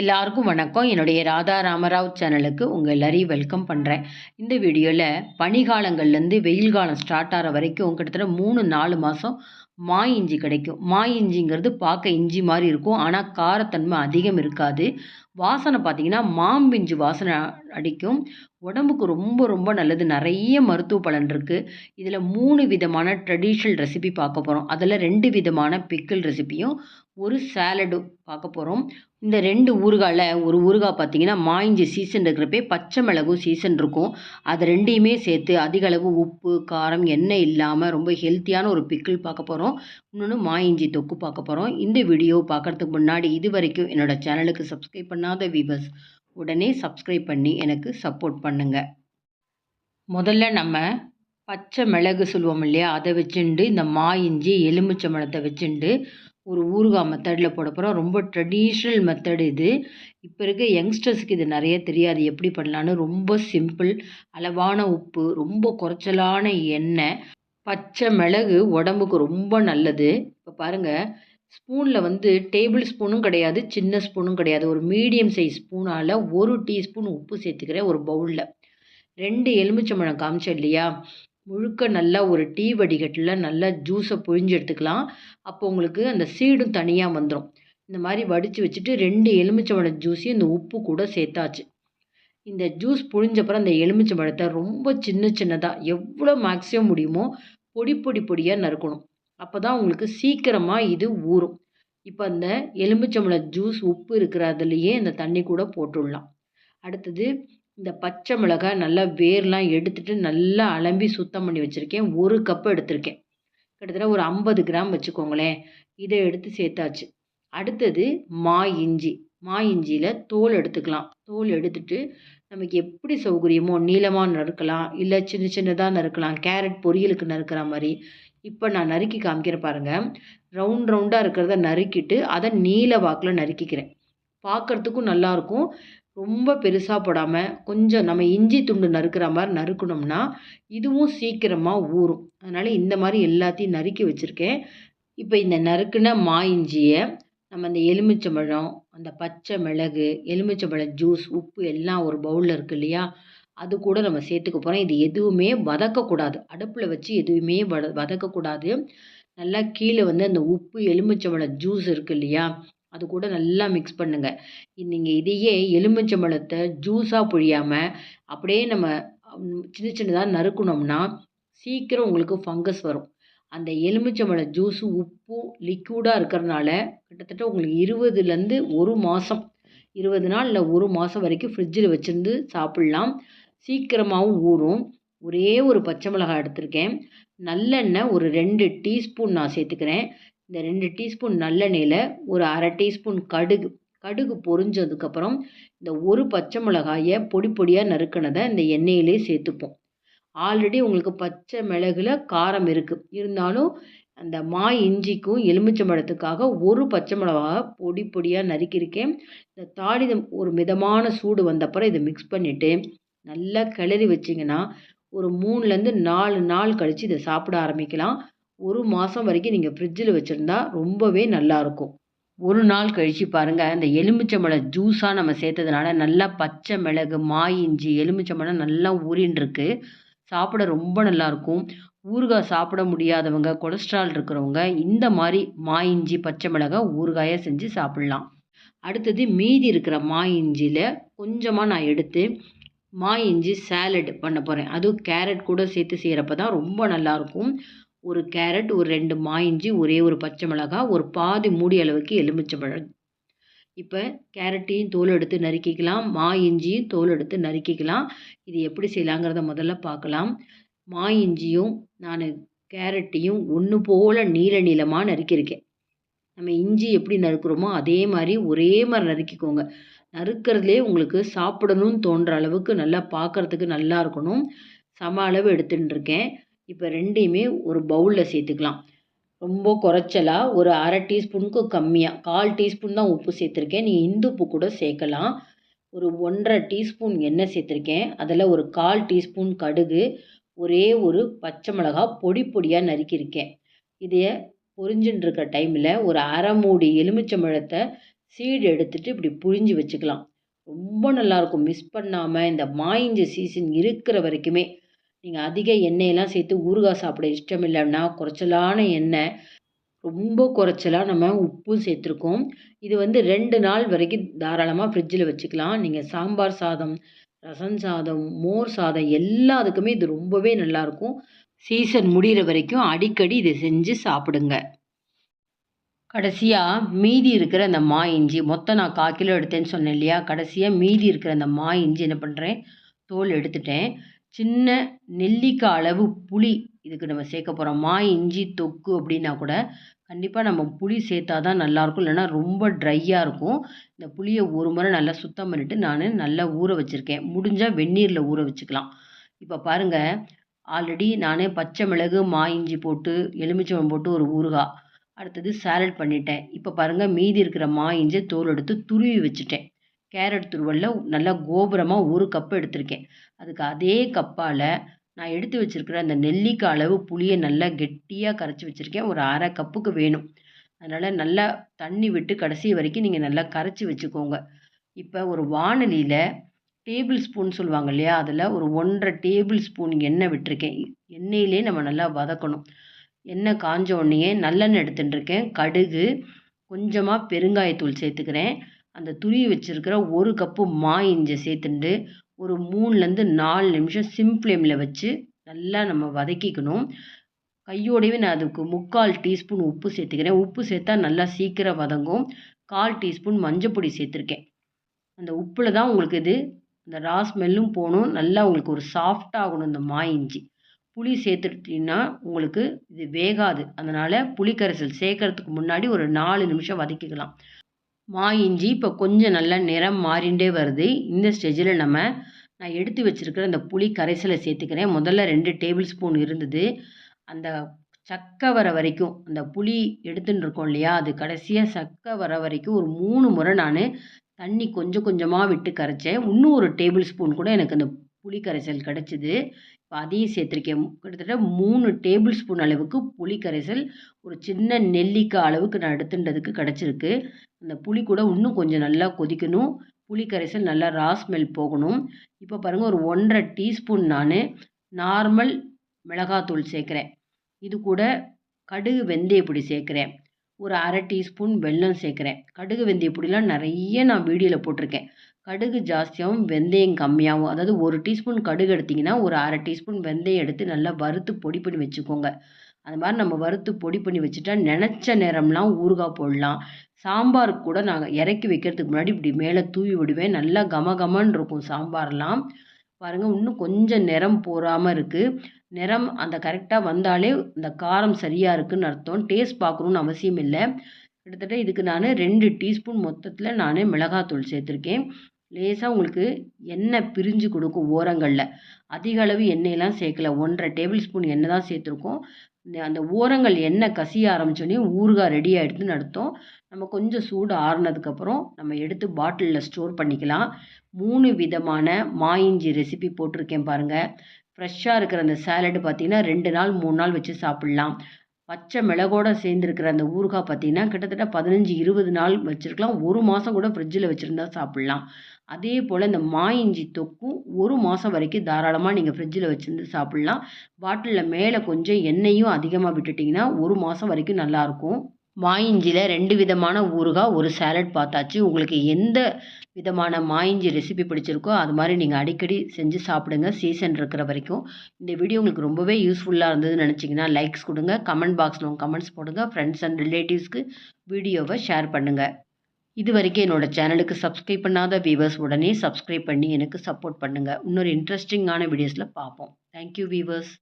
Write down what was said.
எல்லாருக்கும் வணக்கம். என்னுடைய ராதா ராமராவ் சேனலுக்கு உங்கள் எல்லாரையும் வெல்கம் பண்ணுறேன் இந்த வீடியோவில் பனிகாலங்கள்லேருந்து வெயில் காலம் ஸ்டார்ட் ஆகிற வரைக்கும் கிட்டத்தட்ட மூணு நாலு மாதம் மா இஞ்சி கிடைக்கும். மா இஞ்சிங்கிறது பார்க்க இஞ்சி மாதிரி இருக்கும். ஆனால் காரத்தன்மை அதிகம் இருக்காது. வாசனை பார்த்தீங்கன்னா மாம்பிஞ்சு வாசனை அடிக்கும். உடம்புக்கு ரொம்ப ரொம்ப நல்லது. நிறைய மருத்துவ பலன் இருக்குது இதில் மூணு விதமான ட்ரெடிஷ்னல் ரெசிபி பார்க்க போகிறோம் அதில் ரெண்டு விதமான பிக்கிள் ரெசிபியும் ஒரு சேலடு பார்க்க போகிறோம் இந்த ரெண்டு ஊறுகாயில் ஒரு ஊறுகாய் பார்த்தீங்கன்னா மாயிஞ்சி சீசன் இருக்கிறப்பே பச்சை மிளகும் சீசன் இருக்கும். அது ரெண்டையுமே சேர்த்து அதிக அளவு உப்பு காரம் எண்ணெய் இல்லாமல் ரொம்ப ஹெல்த்தியான ஒரு பிக்கிள் பார்க்க போகிறோம் இன்னொன்று மாயிஞ்சி தொக்கு பார்க்க போகிறோம் இந்த வீடியோ பார்க்குறதுக்கு முன்னாடி இது வரைக்கும் என்னோடய சேனலுக்கு சப்ஸ்கிரைப் பண்ணாத வியூவர்ஸ் உடனே சப்ஸ்கிரைப் பண்ணி எனக்கு சப்போர்ட் பண்ணுங்கள் முதல்ல நம்ம பச்சை மிளகு சொல்லுவோம் இல்லையா? அதை வச்சுண்டு இந்த மா இஞ்சி எலுமிச்சம்பழத்தை வச்சுண்டு ஒரு ஊறுகாய் மெத்தடில் போட போகிறோம் ரொம்ப ட்ரெடிஷ்னல் மெத்தட் இது. இப்போ இருக்க யங்ஸ்டர்ஸுக்கு இது நிறைய தெரியாது. எப்படி பண்ணலான்னு ரொம்ப சிம்பிள் அளவான உப்பு ரொம்ப குறைச்சலான எண்ணெய் பச்சை மிளகு உடம்புக்கு ரொம்ப நல்லது. இப்போ பாருங்கள் ஸ்பூனில் வந்து டேபிள் ஸ்பூனும் கிடையாது சின்ன ஸ்பூனும் கிடையாது. ஒரு மீடியம் சைஸ் ஸ்பூனால் ஒரு டீஸ்பூன் உப்பு சேர்த்துக்கிறேன் ஒரு பவுலில் ரெண்டு எலுமிச்சம்பழம் காமிச்சேன் இல்லையா? முழுக்க நல்லா ஒரு டீ வடிகட்டில் நல்லா ஜூஸை புழிஞ்சு எடுத்துக்கலாம். அப்போ உங்களுக்கு அந்த சீடும் தனியாக வந்துடும் இந்த மாதிரி வடித்து வச்சுட்டு ரெண்டு எலுமிச்சம்பழம் ஜூஸையும் இந்த உப்பு கூட சேர்த்தாச்சு. இந்த ஜூஸ் புழிஞ்சப்பறம் அந்த எலுமிச்சம்பழத்தை ரொம்ப சின்ன சின்னதாக எவ்வளோ மேக்ஸிமம் முடியுமோ பொடி பொடி பொடியாக நறுக்கணும். அப்போ தான் உங்களுக்கு சீக்கிரமாக இது ஊறும். இப்போ அந்த எலுமிச்சம்பழம் ஜூஸ் உப்பு இருக்கிற அதுலேயே இந்த தண்ணி கூட போட்டுடலாம். அடுத்தது இந்த பச்சை மிளகாய் நல்லா வேர்லாம் எடுத்துட்டு நல்லா அலம்பி சுத்தம் பண்ணி வச்சுருக்கேன். ஒரு கப்பு எடுத்திருக்கேன். கிட்டத்தட்ட ஒரு ஐம்பது கிராம் வச்சுக்கோங்களேன். இதை எடுத்து சேர்த்தாச்சு. அடுத்தது மா இஞ்சி. மா இஞ்சியில் தோல் எடுத்துக்கலாம். தோல் எடுத்துட்டு நமக்கு எப்படி சௌகரியமோ நீளமாக நறுக்கலாம் இல்லை சின்ன சின்னதாக நறுக்கலாம் கேரட் பொரியலுக்கு நறுக்கிற மாதிரி. இப்போ நான் நறுக்கி காமிக்கிறேன் பாருங்கள் ரவுண்ட் ரவுண்டாக இருக்கிறத நறுக்கிட்டு அதை நீல வாக்கில் நறுக்கிக்கிறேன். பார்க்குறதுக்கும் நல்லாயிருக்கும் ரொம்ப பெருசாக போடாமல் கொஞ்சம் நம்ம இஞ்சி துண்டு நறுக்கிற மாதிரி நறுக்கணும்னா இதுவும் சீக்கிரமாக ஊறும். அதனால் இந்த மாதிரி எல்லாத்தையும் நறுக்கி வச்சுருக்கேன். இப்போ இந்த நறுக்குன மா இஞ்சியை நம்ம அந்த எலுமிச்சம்பழம் அந்த பச்சை மிளகு எலுமிச்சம்பழம் ஜூஸ் உப்பு எல்லாம் ஒரு பவுலில் இருக்குது இல்லையா? அது கூட நம்ம சேர்த்துக்க போகிறோம் இது எதுவுமே வதக்கக்கூடாது. அடுப்பில் வச்சு எதுவுமே வத வதக்கக்கூடாது. நல்லா கீழே வந்து அந்த உப்பு எலுமிச்சம்பழம் ஜூஸ் இருக்குது இல்லையா? அது கூட நல்லா மிக்ஸ் பண்ணுங்கள் நீங்கள் இதையே எலுமிச்சம்பழத்தை ஜூஸாக புழியாமல் அப்படியே நம்ம சின்ன சின்னதாக நறுக்கணும்னா சீக்கிரம் உங்களுக்கு ஃபங்கஸ் வரும். அந்த எலுமிச்சம்பழ ஜூஸு உப்பும் லிக்யூடாக இருக்கிறனால கிட்டத்தட்ட உங்களுக்கு இருபதுலேருந்து ஒரு மாதம் இருபது நாள் இல்லை ஒரு மாதம் வரைக்கும் ஃப்ரிட்ஜில் வச்சுருந்து சாப்பிட்லாம். சீக்கிரமாகவும் ஊறும். ஒரே ஒரு பச்சை மிளகாய் எடுத்திருக்கேன். நல்லெண்ணெய் ஒரு ரெண்டு டீஸ்பூன் நான் சேர்த்துக்கிறேன். இந்த ரெண்டு டீஸ்பூன் நல்லெண்ணெயில் ஒரு அரை டீஸ்பூன் கடுகு கடுகு பொரிஞ்சதுக்கப்புறம் இந்த ஒரு பச்சை மிளகாயை பொடி பொடியாக நறுக்கினதை இந்த எண்ணெயிலே சேர்த்துப்போம். ஆல்ரெடி உங்களுக்கு பச்சை மிளகுல காரம் இருக்குது இருந்தாலும் அந்த மா இஞ்சிக்கும் எலுமிச்சம்பழத்துக்காக ஒரு பச்சை மிளகா பொடி பொடியாக நறுக்கியிருக்கேன். இந்த தாளிதம் ஒரு மிதமான சூடு வந்தப்பறம் இதை மிக்ஸ் பண்ணிவிட்டு நல்லா கிளறி வச்சிங்கன்னா ஒரு மூணுலேருந்து நாலு நாள் கழித்து இதை சாப்பிட ஆரம்பிக்கலாம். ஒரு மாதம் வரைக்கும் நீங்கள் ஃப்ரிட்ஜில் வச்சுருந்தா ரொம்பவே நல்லாயிருக்கும் ஒரு நாள் கழித்து பாருங்கள் அந்த எலுமிச்சம்பழம் ஜூஸாக நம்ம சேர்த்ததுனால நல்லா பச்சை மிளகு மா இஞ்சி எலுமிச்சம்பழம் நல்லா ஊறின்ருக்கு. சாப்பிட ரொம்ப நல்லாயிருக்கும் ஊறுகாய் சாப்பிட முடியாதவங்க கொலஸ்ட்ரால் இருக்கிறவங்க இந்த மாதிரி மா இஞ்சி பச்சை மிளகாய் ஊறுகாயை செஞ்சு சாப்பிட்லாம். அடுத்தது மீதி இருக்கிற மா இஞ்சியில் கொஞ்சமாக நான் எடுத்து மா இஞ்சி சேலட் பண்ண போகிறேன் அதுவும் கேரட் கூட சேர்த்து செய்கிறப்ப தான் ரொம்ப நல்லாயிருக்கும் ஒரு கேரட் ஒரு ரெண்டு மா இஞ்சி ஒரே ஒரு பச்சை மிளகாய் ஒரு பாதி மூடி அளவுக்கு எலுமிச்சம்பழம் இப்போ கேரட்டையும் தோல் எடுத்து நறுக்கிக்கலாம் மா இஞ்சியும் தோல் எடுத்து நறுக்கிக்கலாம். இது எப்படி செய்யலாங்கிறத முதல்ல பார்க்கலாம். மா இஞ்சியும் நான் கேரட்டையும் ஒன்று போல் நீல நீளமாக நறுக்கியிருக்கேன். நம்ம இஞ்சி எப்படி நறுக்கிறோமோ அதே மாதிரி ஒரே மாதிரி நறுக்கிக்கோங்க. நறுக்கிறதுலே உங்களுக்கு சாப்பிடணும்னு தோன்ற அளவுக்கு நல்லா பார்க்குறதுக்கு நல்லா இருக்கணும். சம அளவு எடுத்துட்டுருக்கேன். இப்போ ரெண்டையுமே ஒரு பவுலில் சேர்த்துக்கலாம். ரொம்ப குறைச்சலாக ஒரு அரை டீஸ்பூனுக்கு கம்மியாக கால் டீஸ்பூன் தான் உப்பு சேர்த்துருக்கேன். நீங்கள் இந்து உப்பு கூட சேர்க்கலாம். ஒரு ஒன்றரை டீஸ்பூன் எண்ணெய் சேர்த்துருக்கேன். அதில் ஒரு கால் டீஸ்பூன் கடுகு ஒரே ஒரு பச்சை மிளகா பொடி பொடியாக நறுக்கியிருக்கேன். இதைய பொரிஞ்சுட்டு இருக்க டைமில் ஒரு அரை மூடி எலுமிச்சம்பழத்தை சீடு எடுத்துகிட்டு இப்படி புழிஞ்சு வச்சுக்கலாம். ரொம்ப நல்லாயிருக்கும் மிஸ் பண்ணாமல் இந்த மாயிஞ்ச சீசன் இருக்கிற வரைக்குமே நீங்கள் அதிக எண்ணெயெல்லாம் சேர்த்து ஊறுகாய் சாப்பிட இஷ்டம் இல்லைன்னா குறைச்சலான எண்ணெய் ரொம்ப குறைச்சலாக நம்ம உப்பும் சேர்த்துருக்கோம். இது வந்து ரெண்டு நாள் வரைக்கும் தாராளமாக ஃப்ரிட்ஜில் வச்சுக்கலாம். நீங்கள் சாம்பார் சாதம் ரசம் சாதம் மோர் சாதம் எல்லாத்துக்குமே இது ரொம்பவே நல்லாயிருக்கும். சீசன் முடிகிற வரைக்கும் அடிக்கடி இதை செஞ்சு சாப்பிடுங்க. கடைசியாக மீதி இருக்கிற அந்த மா இஞ்சி மொத்தம் நான் கால் கிலோ எடுத்தேன்னு சொன்னேன் இல்லையா? கடைசியாக மீதி இருக்கிற அந்த மா இஞ்சி என்ன பண்ணுறேன் தோல் எடுத்துட்டேன். சின்ன நெல்லிக்காய் அளவு புளி இதுக்கு நம்ம சேர்க்க போகிறோம் மா இஞ்சி தொக்கு அப்படின்னா கூட கண்டிப்பாக நம்ம புளி சேர்த்தா தான் நல்லாயிருக்கும். இல்லைன்னா ரொம்ப ட்ரையாக இருக்கும். இந்த புளியை ஒரு முறை நல்லா சுத்தம் பண்ணிவிட்டு நான் நல்லா ஊற வச்சுருக்கேன். முடிஞ்சால் வெந்நீரில் ஊற வச்சுக்கலாம். இப்போ பாருங்கள் ஆல்ரெடி நானே பச்சை மிளகு மா இஞ்சி போட்டு எலுமிச்சம்பழம் போட்டு ஒரு ஊறுகாய் அடுத்தது சாலட் பண்ணிட்டேன். இப்போ பாருங்கள் மீதி இருக்கிற மா இஞ்சி தோல் எடுத்து துருவி வச்சுட்டேன். கேரட் துருவலில் நல்லா கோபுரமாக ஒரு கப்பு எடுத்திருக்கேன். அதுக்கு அதே கப்பால் நான் எடுத்து வச்சுருக்கிற அந்த நெல்லிக்காய் அளவு புளியை நல்லா கெட்டியாக கரைச்சி வச்சுருக்கேன். ஒரு அரை கப்புக்கு வேணும். அதனால் நல்லா தண்ணி விட்டு கடைசி வரைக்கும் நீங்கள் நல்லா கரைச்சி வச்சுக்கோங்க. இப்போ ஒரு வானலியில் டேபிள் ஸ்பூன் சொல்லுவாங்க இல்லையா? அதில் ஒரு ஒன்றரை டேபிள் ஸ்பூன் எண்ணெய் விட்டுருக்கேன். எண்ணெயிலே நம்ம நல்லா வதக்கணும். எண்ணெய் காஞ்ச உடனேயே நல்லெண்ணெய் எடுத்துட்டுருக்கேன் கடுகு கொஞ்சமாக பெருங்காயத்தூள் சேர்த்துக்கிறேன். அந்த துருவி வச்சுருக்கிற ஒரு கப்பு மா இஞ்சி சேர்த்துட்டு ஒரு மூணுலேருந்து நாலு நிமிஷம் சிம் ஃப்ளேமில் வச்சு நல்லா நம்ம வதக்கிக்கணும். கையோடவே நான் அதுக்கு முக்கால் டீஸ்பூன் உப்பு சேர்த்துக்கிறேன். உப்பு சேர்த்தா நல்லா சீக்கிரம் வதங்கும். கால் டீஸ்பூன் மஞ்சப்பொடி சேர்த்துருக்கேன். அந்த உப்பில் தான் உங்களுக்கு இது இந்த ரா ஸ்மெல்லும் போகணும் நல்லா உங்களுக்கு ஒரு சாஃப்டாகணும் இந்த மா இஞ்சி. புளி சேர்த்துட்டிங்கன்னா உங்களுக்கு இது வேகாது. அதனால் புளிக்கரைசல் சேர்க்கறதுக்கு முன்னாடி ஒரு நாலு நிமிஷம் வதக்கிக்கலாம். மா இஞ்சி இப்போ கொஞ்சம் நல்லா நிறம் மாறிண்டே வருது. இந்த ஸ்டேஜில் நம்ம நான் எடுத்து வச்சுருக்கிற அந்த புளி கரைசலை சேர்த்துக்கிறேன். முதல்ல ரெண்டு டேபிள் ஸ்பூன் இருந்தது. அந்த சக்கை வர வரைக்கும் அந்த புளி எடுத்துன்னு இருக்கோம் இல்லையா அது கடைசியாக சக்கை வர வரைக்கும் ஒரு மூணு முறை நான் தண்ணி கொஞ்சம் கொஞ்சமாக விட்டு கரைச்சேன். இன்னும் ஒரு டேபிள் ஸ்பூன் கூட எனக்கு அந்த புளி கரைசல் கிடச்சிது. இப்போ அதையும் சேர்த்துருக்கேன். கிட்டத்தட்ட மூணு டேபிள் ஸ்பூன் அளவுக்கு புளி கரைசல் ஒரு சின்ன நெல்லிக்காய் அளவுக்கு நான் எடுத்துன்றதுக்கு கிடச்சிருக்கு. அந்த புளி கூட இன்னும் கொஞ்சம் நல்லா கொதிக்கணும். புளி கரைசல் நல்லா ரா ஸ்மெல் போகணும். இப்போ பாருங்கள் ஒரு ஒன்றரை டீஸ்பூன் நான் நார்மல் மிளகாத்தூள் சேர்க்குறேன். இது கூட கடுகு வெந்தயப்பொடி சேர்க்குறேன். ஒரு அரை டீஸ்பூன் வெல்லம் சேர்க்குறேன். கடுகு வெந்தயப்பொடிலாம் நிறைய நான் வீடியோவில் போட்டிருக்கேன். கடுகு ஜாஸ்தியாகவும் வெந்தயம் கம்மியாகவும் அதாவது ஒரு டீஸ்பூன் கடுகு எடுத்திங்கன்னா ஒரு அரை டீஸ்பூன் வெந்தயம் எடுத்து நல்லா வறுத்து பொடி பண்ணி வச்சுக்கோங்க. அது மாதிரி நம்ம வறுத்து பொடி பண்ணி வச்சுட்டா நினச்ச நேரம்லாம் ஊறுகாய் போடலாம். சாம்பாருக்கு கூட நாங்கள் இறக்கி வைக்கிறதுக்கு முன்னாடி இப்படி மேலே தூவி விடுவேன். நல்லா கம கமன்னு இருக்கும் சாம்பார்லாம். பாருங்கள் இன்னும் கொஞ்சம் நிறம் போகாமல் இருக்குது நிறம் அந்த கரெக்டாக வந்தாலே இந்த காரம் சரியாக இருக்குதுன்னு அர்த்தம். டேஸ்ட் பார்க்கணுன்னு அவசியம் இல்லை. கிட்டத்தட்ட இதுக்கு நான் ரெண்டு டீஸ்பூன் மொத்தத்தில் நான் மிளகாத்தூள் சேர்த்துருக்கேன். லேசாக உங்களுக்கு எண்ணெய் பிரிஞ்சு கொடுக்கும் ஓரங்களில். அதிக அளவு எண்ணெயெல்லாம் சேர்க்கல. ஒன்றரை டேபிள் ஸ்பூன் எண்ணெய் தான் சேர்த்துருக்கோம். அந்த ஓரங்கள் எண்ணெய் கசிய ஆரம்பித்தோடனே ஊறுகாய் ரெடி ஆகிடுதுன்னு அர்த்தம். நம்ம கொஞ்சம் சூடு ஆறுனதுக்கப்புறம் நம்ம எடுத்து பாட்டிலில் ஸ்டோர் பண்ணிக்கலாம். மூணு விதமான மாயிஞ்சி ரெசிபி போட்டிருக்கேன் பாருங்கள் ஃப்ரெஷ்ஷாக இருக்கிற அந்த சேலடு பார்த்திங்கன்னா ரெண்டு நாள் மூணு நாள் வச்சு சாப்பிட்லாம். பச்சை மிளகோட சேர்ந்துருக்கிற அந்த ஊறுகாய் பார்த்திங்கன்னா கிட்டத்தட்ட பதினஞ்சு இருபது நாள் வச்சுருக்கலாம். ஒரு மாதம் கூட ஃப்ரிட்ஜில் வச்சுருந்தா சாப்பிட்லாம். அதே போல் இந்த மா இஞ்சி தொக்கும் ஒரு மாதம் வரைக்கும் தாராளமாக நீங்கள் ஃப்ரிட்ஜில் வச்சுருந்து சாப்பிட்லாம். பாட்டிலில் மேலே கொஞ்சம் எண்ணெயும் அதிகமாக விட்டுட்டிங்கன்னா ஒரு மாதம் வரைக்கும் நல்லாயிருக்கும் மாயிஞ்சியில் ரெண்டு விதமான ஊறுகாய் ஒரு சேலட் பார்த்தாச்சு. உங்களுக்கு எந்த விதமான மாயிஞ்சி ரெசிபி பிடிச்சிருக்கோ அது மாதிரி நீங்கள் அடிக்கடி செஞ்சு சாப்பிடுங்க. சீசன் இருக்கிற வரைக்கும். இந்த வீடியோ உங்களுக்கு ரொம்பவே யூஸ்ஃபுல்லாக இருந்ததுன்னு நினச்சிங்கன்னா லைக்ஸ் கொடுங்க. கமெண்ட் பாக்ஸில் உங்கள் கமெண்ட்ஸ் போடுங்க. ஃப்ரெண்ட்ஸ் அண்ட் ரிலேட்டிவ்ஸ்க்கு வீடியோவை ஷேர் பண்ணுங்கள் இது வரைக்கும் என்னோடய சேனலுக்கு சப்ஸ்கிரைப் பண்ணாத வீவர்ஸ் உடனே சப்ஸ்கிரைப் பண்ணி எனக்கு சப்போர்ட் பண்ணுங்கள் இன்னொரு இன்ட்ரெஸ்டிங்கான வீடியோஸில் பார்ப்போம். Thank you viewers